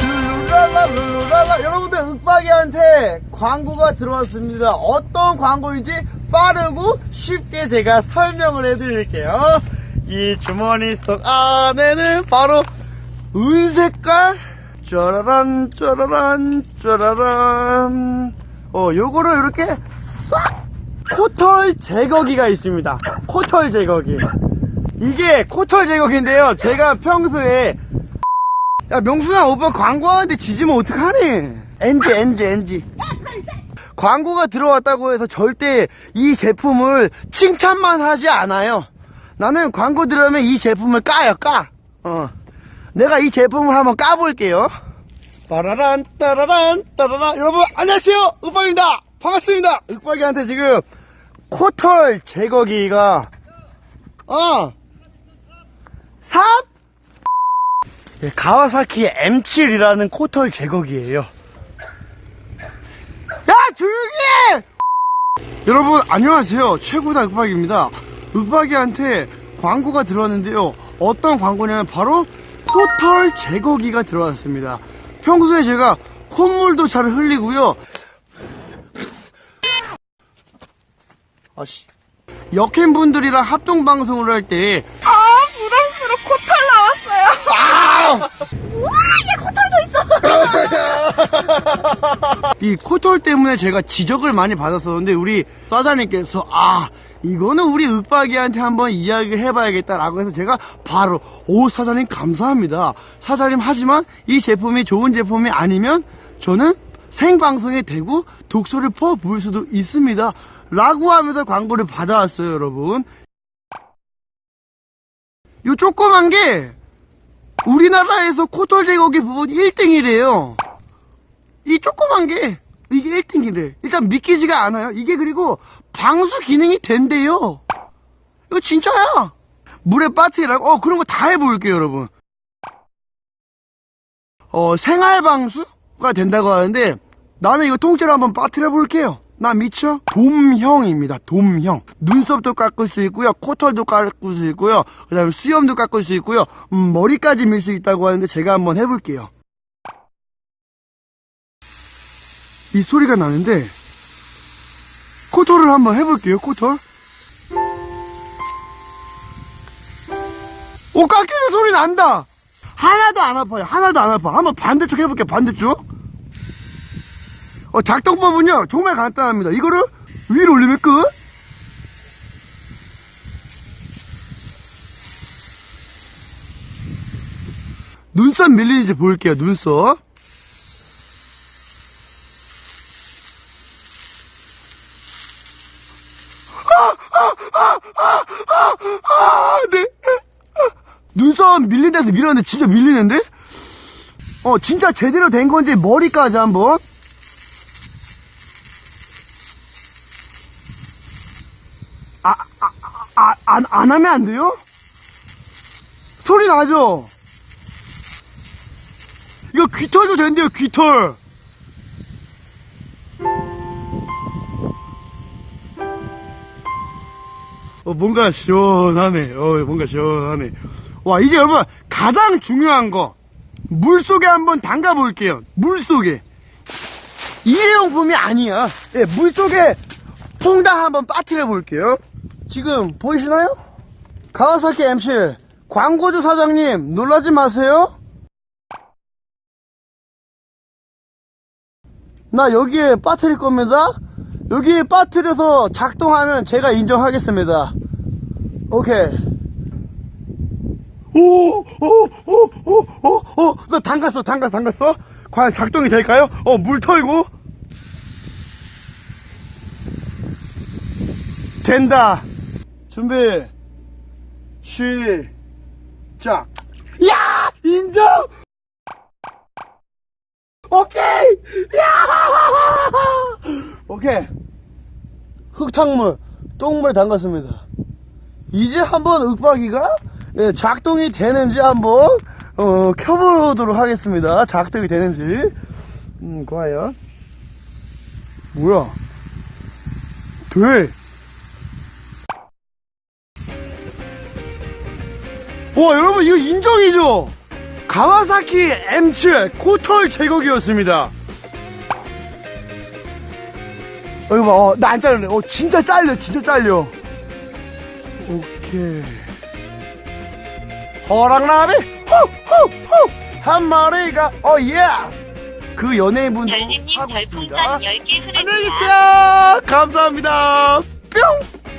룰루랄라 룰루랄라. 여러분들 윽박이한테 광고가 들어왔습니다. 어떤 광고인지 빠르고 쉽게 제가 설명을 해드릴게요. 이 주머니 속 안에는 바로 은색깔 짜라란 짜라란 짜라란 어 요거를 이렇게 싹 코털 제거기가 있습니다. 코털 제거기. 이게 코털 제거기인데요. 제가 평소에 야 명순아 오빠 광고하는데 지지면 어떡하니? NG NG NG 광고가 들어왔다고 해서 절대 이 제품을 칭찬만 하지 않아요. 나는 광고 들어오면 이 제품을 까요 까. 어. 내가 이 제품을 한번 까볼게요 따라란 따라란 따라란 여러분 안녕하세요 윽박입니다 반갑습니다 윽박이한테 지금 코털 제거기가 어 삽? 예, 가와사키 M7이라는 코털 제거기예요. 야 조용히 해! 여러분 안녕하세요 최고다 윽박입니다. 윽박이한테 광고가 들어왔는데요. 어떤 광고냐면 바로 코털 제거기가 들어왔습니다. 평소에 제가 콧물도 잘 흘리고요. 아씨 역행 분들이랑 합동 방송을 할 때 아 부담스러워 코털 나왔어요. 우와 얘 코털도 있어. 이 코털 때문에 제가 지적을 많이 받았었는데 우리 사장님께서 아 이거는 우리 윽박이한테 한번 이야기를 해봐야겠다라고 해서 제가 바로 오 사장님 감사합니다. 사장님 하지만 이 제품이 좋은 제품이 아니면 저는 생방송에 대고 독소를 퍼부을 수도 있습니다. 라고 하면서 광고를 받아왔어요 여러분. 요 조그만 게 우리나라에서 코털 제거기 부분 1등이래요. 이 조그만 게 이게 1등이래. 일단 믿기지가 않아요. 이게 그리고 방수 기능이 된대요. 이거 진짜야. 물에 빠뜨리라고 어 그런 거 다 해볼게요, 여러분. 어 생활 방수가 된다고 하는데 나는 이거 통째로 한번 빠뜨려 볼게요. 나 미쳐? 돔형입니다. 돔형. 눈썹도 깎을 수 있고요. 코털도 깎을 수 있고요. 그 다음에 수염도 깎을 수 있고요. 음, 머리까지 밀 수 있다고 하는데 제가 한번 해볼게요. 이 소리가 나는데 코털을 한번 해볼게요 코털. 오 깎이는 소리 난다! 하나도 안 아파요 하나도 안 아파. 한번 반대쪽 해볼게요 반대쪽. 어, 작동법은요 정말 간단합니다. 이거를 위로 올리면 끝. 눈썹 밀리는지 볼게요 눈썹 네. 눈썹 밀린 데서 밀었는데 진짜 밀리는데? 어, 진짜 제대로 된 건지 머리까지 한번. 아, 아, 아, 안, 안 하면 안 돼요? 소리 나죠? 이거 귀털도 된대요, 귀털. 어, 뭔가 시원하네. 어, 뭔가 시원하네. 와, 이제 여러분, 가장 중요한 거. 물 속에 한번 담가 볼게요. 물 속에. 일회용품이 아니야. 예, 물 속에 퐁당 한번 빠뜨려 볼게요. 지금 보이시나요? 가와사키 MC 광고주 사장님 놀라지 마세요. 나 여기에 빠뜨릴 겁니다. 여기에 빠뜨려서 작동하면 제가 인정하겠습니다. 오케이. 오, 오, 오, 오, 오, 오, 나 담갔어, 담갔어, 담갔어. 과연 작동이 될까요? 어, 물 털고. 된다. 준비. 시작. 야! 인정! 오케이! 야! 오케이. 흙탕물, 똥물에 담갔습니다. 이제 한번 윽박이가 예, 작동이 되는지 한번 어, 켜보도록 하겠습니다. 작동이 되는지. 음, 과연. 뭐야? 돼. 와, 여러분, 이거 인정이죠? 가와사키 M7 코털 제거기였습니다. 어, 이거 봐, 어, 나 안 잘렸네. 어, 진짜 잘려, 진짜 잘려. 오케이. 호랑나비, 후, 후, 후. 한 마리가, 어, 예! 그 연예인분도 별님님 별풍선 있습니다. 10개 안녕히 흐릅니다. 계세요. 감사합니다. 뿅!